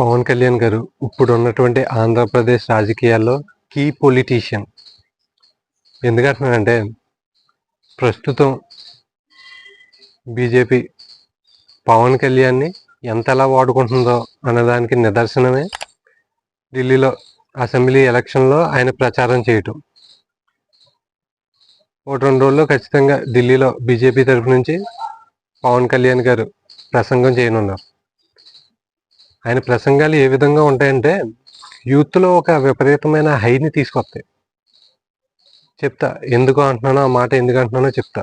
పవన్ కళ్యాణ్ గారు ఇప్పుడు ఉన్నటువంటి ఆంధ్రప్రదేశ్ రాజకీయాల్లో కీ పొలిటీషియన్ ఎందుకంటున్నానంటే ప్రస్తుతం బీజేపీ పవన్ కళ్యాణ్ని ఎంతలా వాడుకుంటుందో అన్నదానికి నిదర్శనమే. ఢిల్లీలో అసెంబ్లీ ఎలక్షన్లో ఆయన ప్రచారం చేయటం. ఒకటి రెండు రోజుల్లో ఖచ్చితంగా ఢిల్లీలో బీజేపీ తరఫు నుంచి పవన్ కళ్యాణ్ గారు ప్రసంగం చేయనున్నారు. ఆయన ప్రసంగాలు ఏ విధంగా ఉంటాయంటే యూత్లో ఒక విపరీతమైన హైని తీసుకొస్తాయి. చెప్తా ఎందుకు అంటున్నానో ఆ మాట ఎందుకు అంటున్నానో చెప్తా.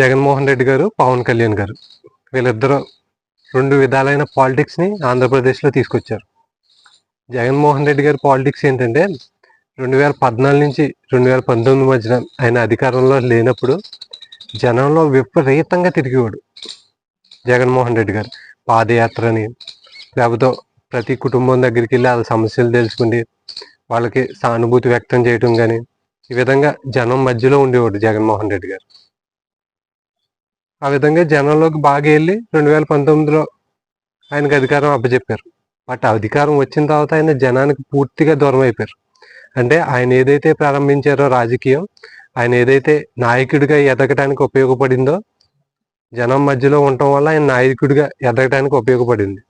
జగన్మోహన్ రెడ్డి గారు పవన్ కళ్యాణ్ గారు వీళ్ళిద్దరూ రెండు విధాలైన పాలిటిక్స్ని ఆంధ్రప్రదేశ్లో తీసుకొచ్చారు. జగన్మోహన్ రెడ్డి గారి పాలిటిక్స్ ఏంటంటే రెండు వేల పద్నాలుగు నుంచి రెండు వేల పంతొమ్మిది మధ్యన ఆయన అధికారంలో లేనప్పుడు జనంలో విపరీతంగా తిరిగేవాడు జగన్మోహన్ రెడ్డి గారు. పాదయాత్రని లేకపోతే ప్రతి కుటుంబం దగ్గరికి వెళ్ళి వాళ్ళ సమస్యలు తెలుసుకుని వాళ్ళకి సానుభూతి వ్యక్తం చేయటం కానీ ఈ విధంగా జనం మధ్యలో ఉండేవాడు జగన్మోహన్ రెడ్డి గారు. ఆ విధంగా జనంలోకి బాగా వెళ్ళి రెండు వేల పంతొమ్మిదిలో ఆయనకు అధికారం అప్పచెప్పారు. బట్ అధికారం వచ్చిన తర్వాత ఆయన జనానికి పూర్తిగా దూరం అయిపోయారు. అంటే ఆయన ఏదైతే ప్రారంభించారో రాజకీయం ఆయన ఏదైతే నాయకుడిగా ఎదగటానికి ఉపయోగపడిందో జనం మధ్యలో ఉండటం వల్ల ఆయన నాయకుడిగా ఎదగటానికి ఉపయోగపడింది.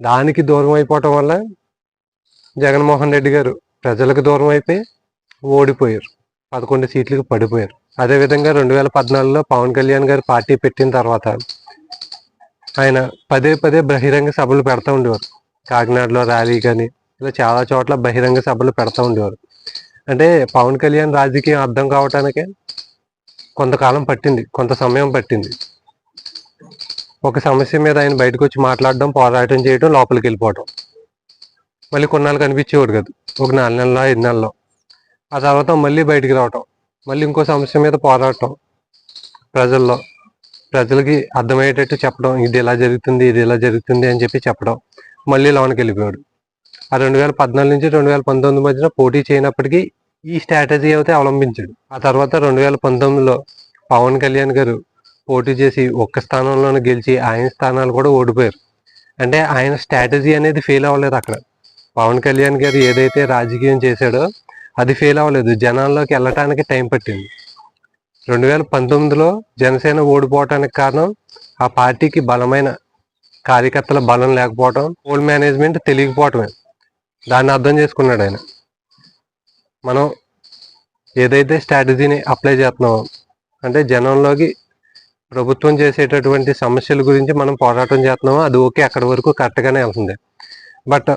దానికి దూరం అయిపోవటం వల్ల జగన్మోహన్ రెడ్డి గారు ప్రజలకు దూరం అయిపోయి ఓడిపోయారు. పదకొండు సీట్లకు పడిపోయారు. అదేవిధంగా రెండు వేల పద్నాలుగులో పవన్ కళ్యాణ్ గారు పార్టీ పెట్టిన తర్వాత ఆయన పదే పదే బహిరంగ సభలు పెడతా ఉండేవారు. కాకినాడలో ర్యాలీ కానీ ఇలా చాలా చోట్ల బహిరంగ సభలు పెడతా ఉండేవారు. అంటే పవన్ కళ్యాణ్ రాజకీయం అర్థం కావటానికే కొంతకాలం పట్టింది కొంత సమయం పట్టింది. ఒక సమస్య మీద ఆయన బయటకు వచ్చి మాట్లాడడం పోరాటం చేయడం లోపలికి వెళ్ళిపోవడం మళ్ళీ కొన్నాళ్ళు కనిపించేవాడు కదా. ఒక నాలుగు నెలలో ఐదు నెలలో ఆ తర్వాత మళ్ళీ బయటికి రావటం. మళ్ళీ ఇంకో సమస్య మీద పోరాటం. ప్రజల్లో ప్రజలకి అర్థమయ్యేటట్టు చెప్పడం. ఇది ఎలా జరుగుతుంది ఇది ఇలా జరుగుతుంది అని చెప్పి చెప్పడం. మళ్ళీ లోనికి వెళ్ళిపోయాడు ఆ రెండు వేల పద్నాలుగు నుంచి రెండు వేల పంతొమ్మిది మధ్యన పోటీ చేయనప్పటికీ ఈ స్ట్రాటజీ అయితే అవలంబించాడు. ఆ తర్వాత రెండు వేల పంతొమ్మిదిలో పవన్ కళ్యాణ్ గారు పోటీ చేసి ఒక్క స్థానంలోనే గెలిచి ఆయన స్థానాలు కూడా ఓడిపోయారు. అంటే ఆయన స్ట్రాటజీ అనేది ఫెయిల్ అవ్వలేదు అక్కడ. పవన్ కళ్యాణ్ గారు ఏదైతే రాజకీయం చేశాడో అది ఫెయిల్ అవ్వలేదు. జనాల్లోకి వెళ్ళటానికి టైం పట్టింది. రెండు వేల పంతొమ్మిదిలో జనసేన ఓడిపోవటానికి కారణం ఆ పార్టీకి బలమైన కార్యకర్తల బలం లేకపోవటం ఓల్డ్ మేనేజ్మెంట్ తెలియకపోవటమే. దాన్ని అర్థం చేసుకున్నాడు ఆయన. మనం ఏదైతే స్ట్రాటజీని అప్లై చేస్తున్నామో అంటే జనంలోకి ప్రభుత్వం చేసేటటువంటి సమస్యల గురించి మనం పోరాటం చేస్తున్నామో? అది ఓకే అక్కడి వరకు కరెక్ట్గానే వెళ్తుంది. బట్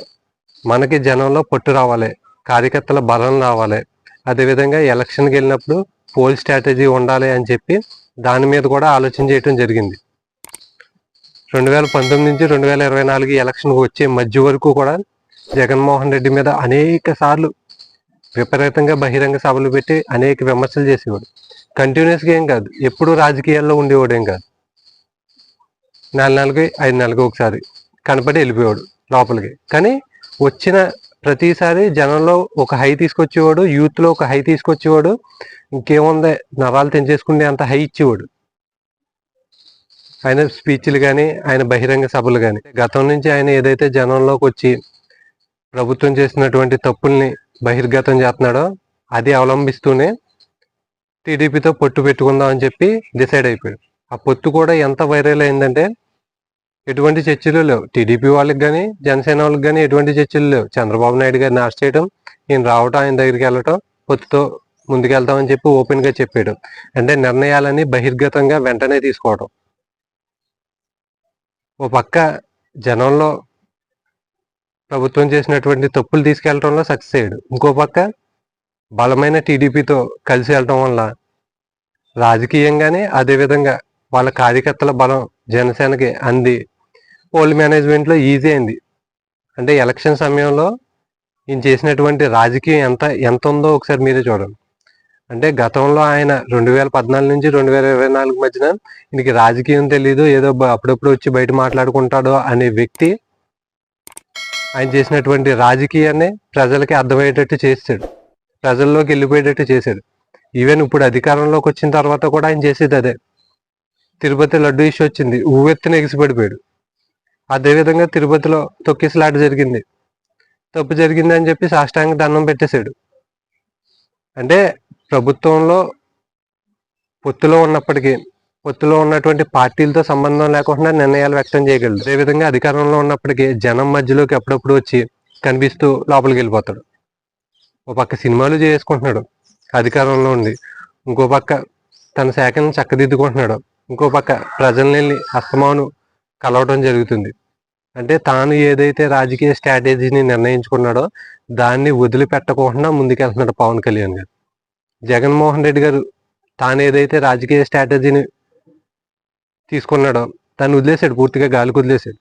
మనకి జనంలో పట్టు రావాలి కార్యకర్తల బలం రావాలి. అదేవిధంగా ఎలక్షన్కి వెళ్ళినప్పుడు పోల్ స్ట్రాటజీ ఉండాలి అని చెప్పి దాని మీద కూడా ఆలోచన చేయడం జరిగింది. రెండు వేల పంతొమ్మిది నుంచి రెండు వేల ఇరవై నాలుగు ఎలక్షన్కి వచ్చే మధ్య వరకు కూడా జగన్మోహన్ రెడ్డి మీద అనేక సార్లు విపరీతంగా బహిరంగ సభలు పెట్టి అనేక విమర్శలు చేసేవాడు. కంటిన్యూస్గా ఏం కాదు. ఎప్పుడు రాజకీయాల్లో ఉండేవాడు ఏం కాదు. నాలుగు నెలలకి ఐదు నెలలకి ఒకసారి కనపడి వెళ్ళిపోయాడు లోపలికి. కానీ వచ్చిన ప్రతిసారి జనంలో ఒక హై తీసుకొచ్చేవాడు యూత్లో ఒక హై తీసుకొచ్చేవాడు ఇంకేముంది నరాలు తెంచేసుకునే అంత హై ఇచ్చేవాడు. ఆయన స్పీచ్లు కానీ ఆయన బహిరంగ సభలు కానీ గతం నుంచి ఆయన ఏదైతే జనంలోకి వచ్చి ప్రభుత్వం చేసినటువంటి తప్పుల్ని బహిర్గతం చేస్తున్నాడో అది అవలంబిస్తూనే టీడీపీతో పొట్టు పెట్టుకుందాం అని చెప్పి డిసైడ్ అయిపోయాడు ఆ పొత్తు కూడా ఎంత వైరల్ అయిందంటే ఎటువంటి చర్చలు లేవు. టీడీపీ వాళ్ళకి కానీ జనసేన వాళ్ళకి కానీ ఎటువంటి చర్చలు లేవు. చంద్రబాబు నాయుడు గారిని అరెస్ట్ చేయడం ఈయన రావటం ఆయన దగ్గరికి వెళ్ళటం పొత్తుతో ముందుకెళ్తామని చెప్పి ఓపెన్గా చెప్పేయడం. అంటే నిర్ణయాలని బహిర్గతంగా వెంటనే తీసుకోవడం ఓ పక్క జనంలో ప్రభుత్వం చేసినటువంటి తప్పులు తీసుకెళ్ళడంలో సక్సెస్ అయ్యాడు. ఇంకో పక్క బలమైన టీడీపీతో కలిసి వెళ్ళటం వల్ల రాజకీయంగానే అదేవిధంగా వాళ్ళ కార్యకర్తల బలం జనసేనకి అంది. పోల్ మేనేజ్మెంట్లో ఈజీ అయింది. అంటే ఎలక్షన్ సమయంలో ఈయన చేసినటువంటి రాజకీయం ఎంత ఎంత ఉందో ఒకసారి మీరే చూడండి. అంటే గతంలో ఆయన రెండు వేల పద్నాలుగు నుంచి రెండు వేల ఇరవై నాలుగు మధ్యన ఈయనకి రాజకీయం తెలీదు ఏదో అప్పుడప్పుడు వచ్చి బయట మాట్లాడుకుంటాడు అనే వ్యక్తి ఆయన చేసినటువంటి రాజకీయాన్ని ప్రజలకి అర్థమయ్యేటట్టు చేస్తాడు. ప్రజల్లోకి వెళ్ళిపోయేటట్టు చేశాడు ఈవెన్ ఇప్పుడు అధికారంలోకి వచ్చిన తర్వాత కూడా ఆయన చేసేది అదే. తిరుపతి లడ్డు ఇష్యూ వచ్చింది. ఊవెత్తున ఎగిసిపడిపోయాడు. అదేవిధంగా తిరుపతిలో తొక్కిసలాట జరిగింది. తప్పు జరిగింది అని చెప్పి సాష్టాంగ దండం పెట్టేశాడు. అంటే ప్రభుత్వంలో పొత్తులో ఉన్నప్పటికీ పొత్తులో ఉన్నటువంటి పార్టీలతో సంబంధం లేకుండా నిర్ణయాలు వ్యక్తం చేయగలడు. అదేవిధంగా అధికారంలో ఉన్నప్పటికీ జనం మధ్యలోకి అప్పుడప్పుడు వచ్చి కనిపిస్తూ లోపలికి వెళ్ళిపోతాడు. ఓ పక్క సినిమాలు చేసుకుంటున్నాడు. అధికారంలో ఉండి ఇంకో పక్క తన శాఖను చక్కదిద్దుకుంటున్నాడు. ఇంకో పక్క ప్రజల్ని వెళ్ళి అస్తమాను కలవటం జరుగుతుంది. అంటే తాను ఏదైతే రాజకీయ స్ట్రాటజీని నిర్ణయించుకున్నాడో దాన్ని వదిలిపెట్టకుండా ముందుకెళ్తున్నాడు పవన్ కళ్యాణ్ గారు. జగన్మోహన్ రెడ్డి గారు తాను ఏదైతే రాజకీయ స్ట్రాటజీని తీసుకున్నాడో తను వదిలేశాడు పూర్తిగా గాలి వదిలేశాడు.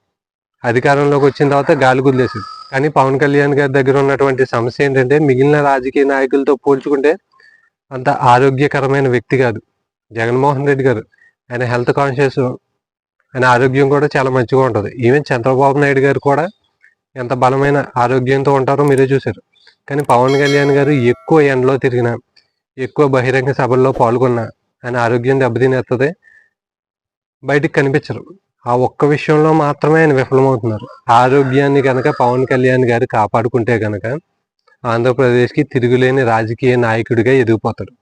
అధికారంలోకి వచ్చిన తర్వాత గాలి వదిలేశాడు. కానీ పవన్ కళ్యాణ్ గారి దగ్గర ఉన్నటువంటి సమస్య ఏంటంటే మిగిలిన రాజకీయ నాయకులతో పోల్చుకుంటే అంత ఆరోగ్యకరమైన వ్యక్తి కాదు. జగన్మోహన్ రెడ్డి గారు. ఆయన హెల్త్ కాన్షియస్ ఆయన ఆరోగ్యం కూడా చాలా మంచిగా ఉంటుంది. ఈవెన్ చంద్రబాబు నాయుడు గారు కూడా ఎంత బలమైన ఆరోగ్యంతో ఉంటారో మీరే చూశారు. కానీ పవన్ కళ్యాణ్ గారు ఎక్కువ ఎండలో తిరిగిన ఎక్కువ బహిరంగ సభల్లో పాల్గొన్న ఆయన ఆరోగ్యం దెబ్బతినేస్తుంది బయటికి కనిపించరు. ఆ ఒక్క విషయంలో మాత్రమే ఆయన విఫలమవుతున్నారు. ఆరోగ్యాన్ని కనుక పవన్ కళ్యాణ్ గారు కాపాడుకుంటే కనుక ఆంధ్రప్రదేశ్కి తిరుగులేని రాజకీయ నాయకుడిగా ఎదిగిపోతాడు.